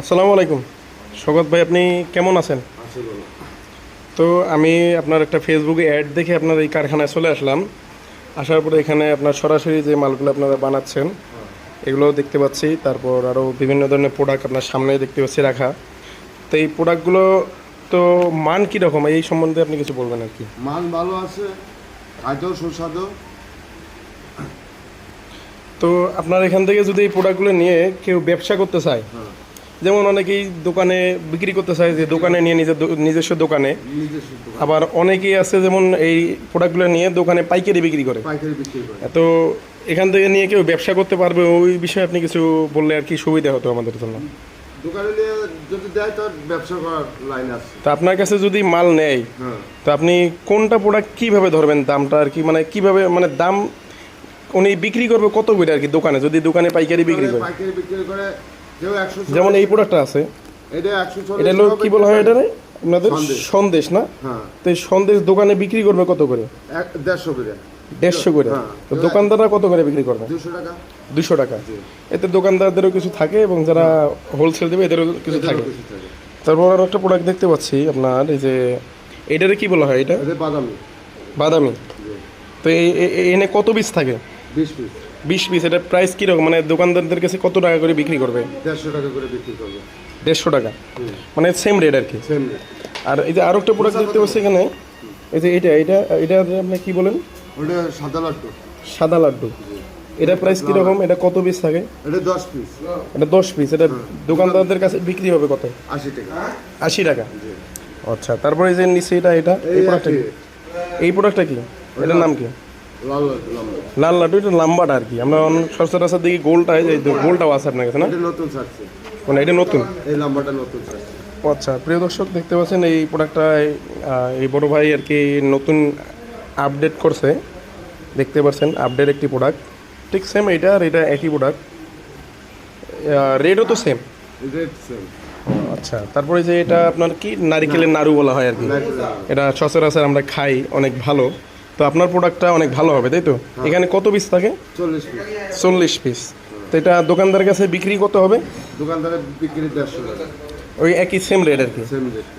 আসসালামু আলাইকুম। স্বাগত ভাই আপনি কেমন আছেন? তো আমি আপনার একটা ফেসবুকে অ্যাড দেখে আপনার এই কারখানায় চলে আসলাম। আসার পরে এখানে আপনার সরাসরি যে মালগুলো আপনারা বানাচ্ছেন এগুলো দেখতে পাচ্ছি। তারপর আরও বিভিন্ন ধরনের প্রোডাক্ট আপনার সামনে দেখতে পাচ্ছি রাখা। তো এই প্রোডাক্টগুলো তো মান কীরকম এই সম্বন্ধে আপনি কিছু বলবেন আর কি। মান ভালো আছে খাইতেও সুস্বাদু। তো আপনার এখান থেকে যদি এই প্রোডাক্টগুলো নিয়ে কেউ ব্যবসা করতে চায় হ্যাঁ। যেমন অনেকেই দোকানে বিক্রি করতে চায় যে দোকানে নিয়ে নিজের নিজস্ব দোকানে। আবার অনেকেই আছে যেমন এই প্রোডাক্টগুলো নিয়ে দোকানে পাইকারি বিক্রি করে। তো এখান থেকে নিয়ে কেউ ব্যবসা করতে পারবে ওই বিষয়ে আপনি কিছু বললে আর কি সুবিধা হতো আমাদের জন্য। দোকানে যদি দেয় তার ব্যবসা করার লাইন আছে। তো আপনার কাছে যদি মাল নেয় হ্যাঁ। তো আপনি কোনটা প্রোডাক্ট কীভাবে ধরবেন দামটা আর কি? মানে কীভাবে মানে দাম উনি বিক্রি করবে কত করে আর কি দোকানে? যদি দোকানে পাইকারি বিক্রি করে। পাইকারি বিক্রি করে যেমন এই প্রোডাক্টটা আছে। এটা এটা হলো কি বলা হয় এটা? আপনাদের সন্দেশ। না? হ্যাঁ। তো এই সন্দেশ দোকানে বিক্রি করবে কত করে? দেড়শো করে। দেড়শো করে? হ্যাঁ। তো দোকানদাররা কত করে বিক্রি করবে? দুশো টাকা। দুশো টাকা। এতে দোকানদারদেরও কিছু থাকে এবং যারা হোলসেল দেবে এদেরও কিছু থাকে। তারপর আরও একটা প্রোডাক্ট দেখতে পাচ্ছি আপনার এই যে এটারে কি বলা হয় এটা? এটা বাদামি। বাদামি। জি। তো এনে কত পিস থাকে? বিশ পিস বিশ পিস এটার প্রাইস কীরকম? মানে দোকানদারদের কাছে কত টাকা করে বিক্রি করবে? দেড়শো টাকা করে বিক্রি করবে। দেড়শো টাকা? মানে সেম রেট আর কি? সেম আর এই যে আরও একটা প্রোডাক্ট দেখতে পাচ্ছি এখানে এই যে এটা এটা এটা আপনি কি বলেন? ওটা সাদা লাড্ডু। সাদা লাড্ডু। এটা প্রাইস কীরকম? এটা কত পিস থাকে? এটা দশ পিস এটা দশ পিস এটা দোকানদারদের কাছে বিক্রি হবে কত? আশি টাকা। আশি টাকা? আচ্ছা তারপরে এই যে নিচে এটা এটা এই এই প্রোডাক্টটা কি? এই প্রোডাক্টটা কি? এটার নাম কি? লাল লাড্ডু লাড্ডু এটা লাম্বাটা আর কি। আমরা অন্য সচরাচর দিকে গোলটা এই যে গোলটাও আছে আপনার কাছে না? এটা নতুন মানে এটা নতুন? এই লম্বাটা নতুন আচ্ছা প্রিয় দর্শক দেখতে পাচ্ছেন এই প্রোডাক্টটা এই বড় ভাই আর কি নতুন আপডেট করছে। দেখতে পাচ্ছেন আপডেট একটি প্রোডাক্ট ঠিক সেম এটা আর এটা একই প্রোডাক্ট রেটও তো সেম রেড সেম আচ্ছা তারপরে যে এটা আপনার কি? নারিকেলের নাড়ু বলা হয় আর কি। এটা সচরাচর আমরা খাই অনেক ভালো। তো আপনার প্রোডাক্টটা অনেক ভালো হবে তাই তো? এখানে কত পিস থাকে? চল্লিশ পিস চল্লিশ পিস তো এটা দোকানদারের কাছে বিক্রি কত হবে? দোকানদারের বিক্রি দেড়শো টাকা। ওই একই সেম রেট আর কি?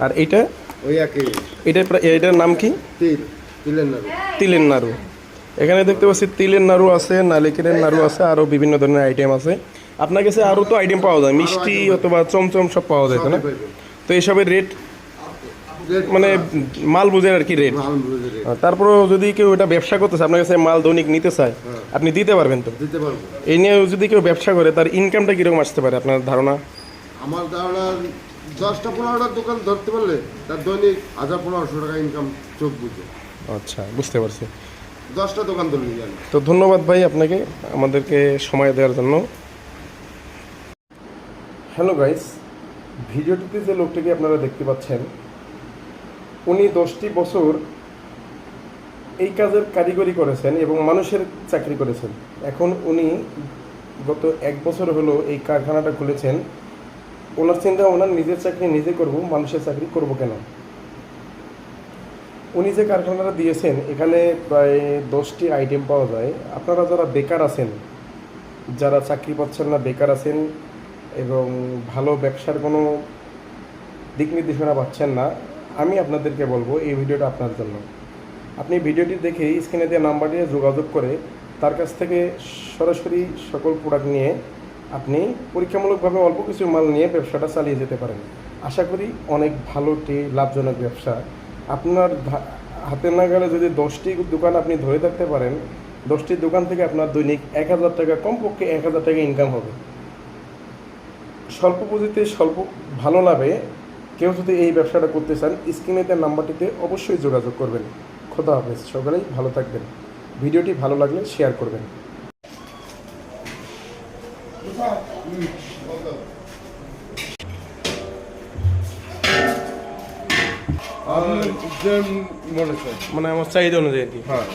আর এইটা? ওই একই এটা এটার নাম কি? তিল তিলের নাড়ু। তিলের নাড়ু। এখানে দেখতে পাচ্ছি তিলের নাড়ু আছে নালিকেলের নাড়ু আছে আরও বিভিন্ন ধরনের আইটেম আছে। আপনার কাছে আরও তো আইটেম পাওয়া যায় মিষ্টি অথবা চমচম সব পাওয়া যায় না? তো এইসবের রেট রেট মানে মাল বুঝের আর কি রেট তারপরেও যদি কেউ এটা ব্যবসা করতে চায় আপনার কাছে মাল দৈনিক নিতে চায় আপনি দিতে পারবেন তো? দিতে পারব। এই নিয়ে যদি কেউ ব্যবসা করে তার ইনকামটা কীরকম আসতে পারে আপনার ধারণা? আমার ধারণা দশটা পনেরোটা দোকান ধরতে পারলে তার দৈনিক হাজার পনেরোশো টাকা ইনকাম চোখ বুঝে। আচ্ছা বুঝতে পারছি। দশটা দোকান জানি। তো ধন্যবাদ ভাই আপনাকে আমাদেরকে সময় দেওয়ার জন্য। হ্যালো গাইস ভিডিওটিতে যে লোকটিকে আপনারা দেখতে পাচ্ছেন উনি দশটি বছর এই কাজের কারিগরি করেছেন এবং মানুষের চাকরি করেছেন। এখন উনি গত এক বছর হলো এই কারখানাটা খুলেছেন। ওনার চিন্তা ওনার নিজের চাকরি নিজে করব, মানুষের চাকরি করব কেন? উনি যে কারখানাটা দিয়েছেন, এখানে প্রায় দশটি আইটেম পাওয়া যায়। আপনারা যারা বেকার আছেন, যারা চাকরি পাচ্ছেন না, বেকার আছেন এবং ভালো ব্যবসার কোনো দিক নির্দেশনা পাচ্ছেন না আমি আপনাদেরকে বলব এই ভিডিওটা আপনার জন্য। আপনি ভিডিওটি দেখে স্ক্রিনে দেওয়া নাম্বার দিয়ে যোগাযোগ করে তার কাছ থেকে সরাসরি সকল প্রোডাক্ট নিয়ে আপনি পরীক্ষামূলকভাবে অল্প কিছু মাল নিয়ে ব্যবসাটা চালিয়ে যেতে পারেন। আশা করি অনেক ভালো একটি লাভজনক ব্যবসা। আপনার ধা- না গেলে যদি দশটি দোকান আপনি ধরে থাকতে পারেন, দশটি দোকান থেকে আপনার দৈনিক এক হাজার টাকা, কমপক্ষে এক হাজার টাকা ইনকাম হবে। স্বল্প পুঁজিতে স্বল্প ভালো লাভে কেউ যদি এই ব্যবসাটা করতে চান স্ক্রিনে দেওয়া নাম্বারটিতে অবশ্যই যোগাযোগ করবেন। খোদা হাফেজ সকলেই ভালো থাকবেন। ভিডিওটি ভালো লাগলে শেয়ার করবেন। মানে আমার চাহিদা অনুযায়ী হ্যাঁ।